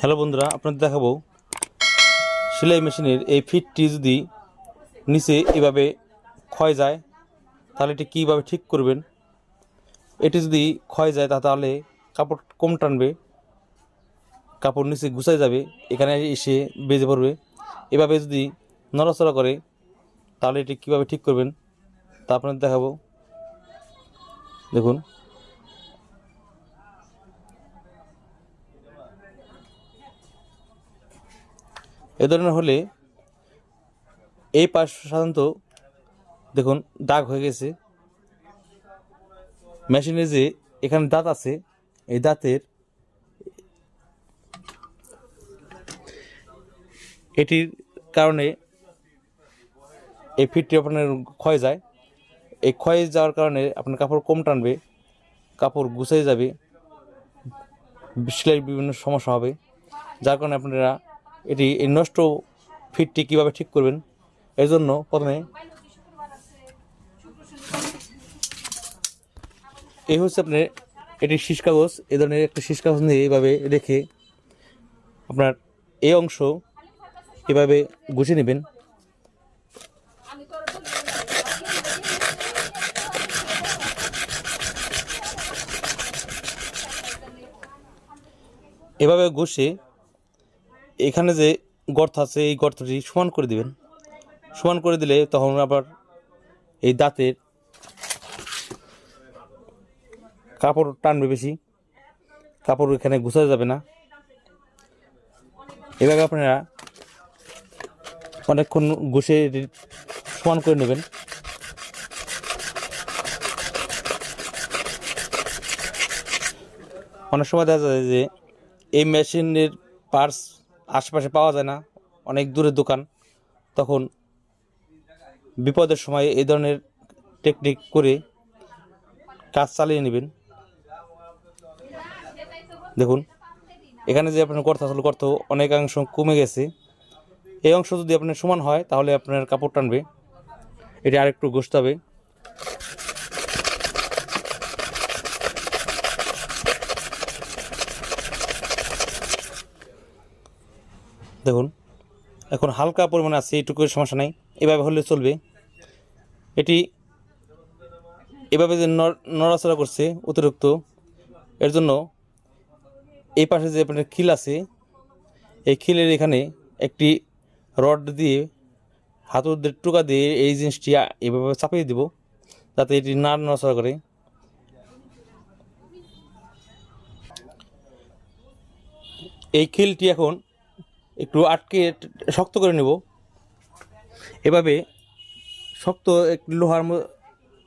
Hello বন্ধুরা, আপনাদের দেখাবো সেলাই মেশিনের এই ফিটটি যদি নিচে এভাবে ক্ষয় যায়, তাহলে এটি কীভাবে ঠিক করবেন? এটি যদি ক্ষয় যায় তাহলে কাপড় কম টানবে, কাপড় নিচে গুছাই যাবে, এখানে এসে বেজে পড়বে। এভাবে যদি নড়াচড়া করে, তাহলে এটি কীভাবে ঠিক করবেন, তা আপনাদের দেখাবো। দেখুন। এ ধরনের হলে এই পাশ সাধারণত, দেখুন, দাগ হয়ে গেছে। মেশিনে যে এখানে দাঁত আছে, এই দাঁতের এটির কারণে এই ফিটটি আপনার ক্ষয় যায়। এই ক্ষয়ে যাওয়ার কারণে আপনার কাপড় কম টানবে, কাপড় গুছিয়ে যাবে সেলাইয়ের বিভিন্ন সমস্যা হবে। যার কারণে আপনারা এটি এই নষ্ট ফিটটি কীভাবে ঠিক করবেন? এর জন্য প্রথমে এই হচ্ছে আপনার এটি শীষ কাগজ। এ ধরনের একটা শীষ কাগজ নিয়ে এইভাবে রেখে আপনার এই অংশ এভাবে গুছিয়ে নেবেন। এভাবে ঘষে এখানে যে গর্ত আছে, এই গর্তটি সমান করে দিবেন। সমান করে দিলে তখন আবার এই দাঁতের কাপড় টানবে বেশি। কাপড় এখানে গুছাতে যাবে না। এভাবে আপনারা অনেকক্ষণ ঘষে সমান করে নেবেন। অনেক সময় দেখা যায় যে এই মেশিনের পার্টস আশেপাশে পাওয়া যায় না, অনেক দূরের দোকান, তখন বিপদের সময় এই ধরনের টেকনিক করে কাজ চালিয়ে নেবেন। দেখুন, এখানে যে আপনার করতে আসলে করতে অনেকাংশ কমে গেছে। এই অংশ যদি আপনার সমান হয়, তাহলে আপনার কাপড় টানবে। এটি আরেকটু ঘষতে হবে। দেখুন, এখন হালকা পরিমাণে আছে, এইটুকু সমস্যা নাই। এভাবে হলে চলবে। এটি এভাবে যে নড়- নড়াচড়া করছে অতিরিক্ত, এর জন্য এই পাশে যে আপনার খিল আছে, এই খিলের এখানে একটি রড দিয়ে হাতুড়দের টুকা দিয়ে এই জিনিসটি এভাবে চাপিয়ে দিব, যাতে এটি না নড়াচড়া করে। এই খিলটি এখন একটু আটকে শক্ত করে নেব। এভাবে শক্ত একটি লোহার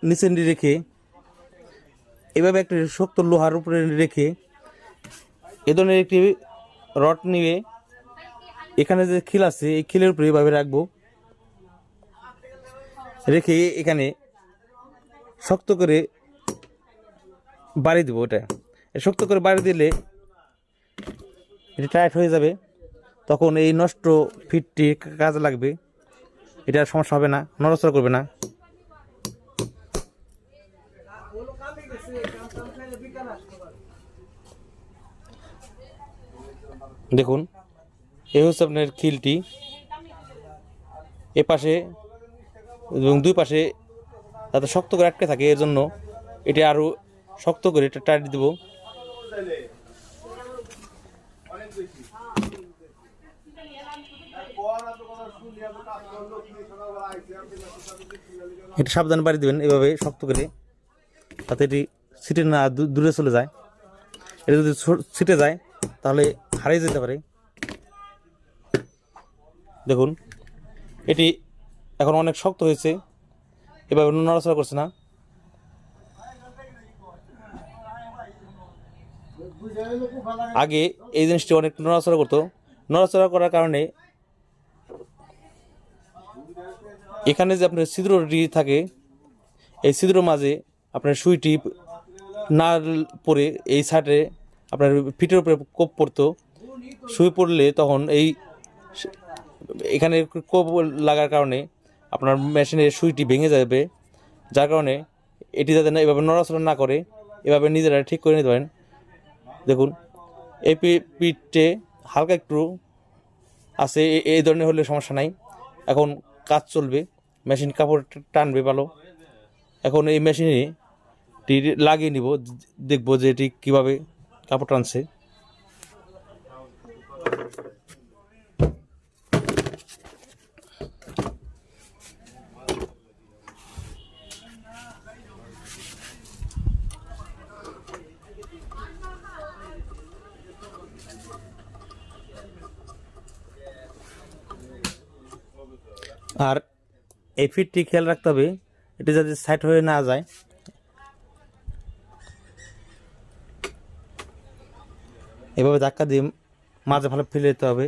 নিচে রেখে, এভাবে একটি শক্ত লোহার উপরে রেখে এ ধরনের একটি রড নিয়ে এখানে যে খিল আছে, এই খিলের উপরে এভাবে রাখব। রেখে এখানে শক্ত করে বাড়ি দেবো ওটা শক্ত করে বাড়ি দিলে এটা টাইট হয়ে যাবে। তখন এই নষ্ট ফিটটি কাজে লাগবে। এটা সমস্যা হবে না, নড়াচড়া করবে না। দেখুন, এই হচ্ছে আপনার খিলটি। এ পাশে এবং দুই পাশে যাতে শক্ত করে আটকে থাকে, এর জন্য এটা আরও শক্ত করে এটা টাইট দেবো। এটা সাবধানে বাড়ি দেবেন, এভাবে শক্ত করে, তাতে এটি সিটে না দূরে চলে যায়। এটা যদি ছিটে যায়, তাহলে হারিয়ে যেতে পারে। দেখুন, এটি এখন অনেক শক্ত হয়েছে, এভাবে নড়াচড়া করছে না। আগে এই জিনিসটি অনেক নড়াচড়া করতো। নড়াচড়া করার কারণে এখানে যে আপনার ছিদ্রটি থাকে, এই ছিদ্র মাঝে আপনার সুইটি না পরে এই সাইডে আপনার ফিটের উপরে কোপ পড়তো। সুই পড়লে তখন এই এখানে কোপ লাগার কারণে আপনার মেশিনের সুইটি ভেঙে যাবে, যার কারণে এটি যাতে না, এভাবে নড়াচড়া না করে, এভাবে নিজেরা ঠিক করে নিতে পারেন। দেখুন, এই পিঠে হালকা একটু আছে এই ধরনের হলে সমস্যা নাই। এখন কাজ চলবে, মেশিন কাপড় টানবে ভালো। এখন এই মেশিনে লাগিয়ে নিব, দেখব যে এটি কীভাবে কাপড় টানছে। আর এই ফিটটি খেয়াল রাখতে হবে, এটি যাতে সাইড হয়ে না যায়। এভাবে ধাক্কা দিয়ে মাঝে ভালো ফেলে দিতে হবে।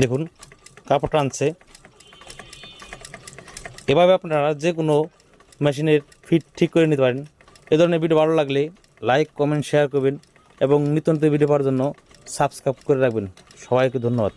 দেখুন কাপড় টানছে এভাবে আপনারা যে কোনো মেশিনের ফিট ঠিক করে নিতে পারেন। এ ধরনের ভিডিও ভালো লাগলে লাইক কমেন্ট শেয়ার করবেন এবং নিত্য ভিডিও পাওয়ার জন্য সাবস্ক্রাইব করে রাখবেন। সবাইকে ধন্যবাদ।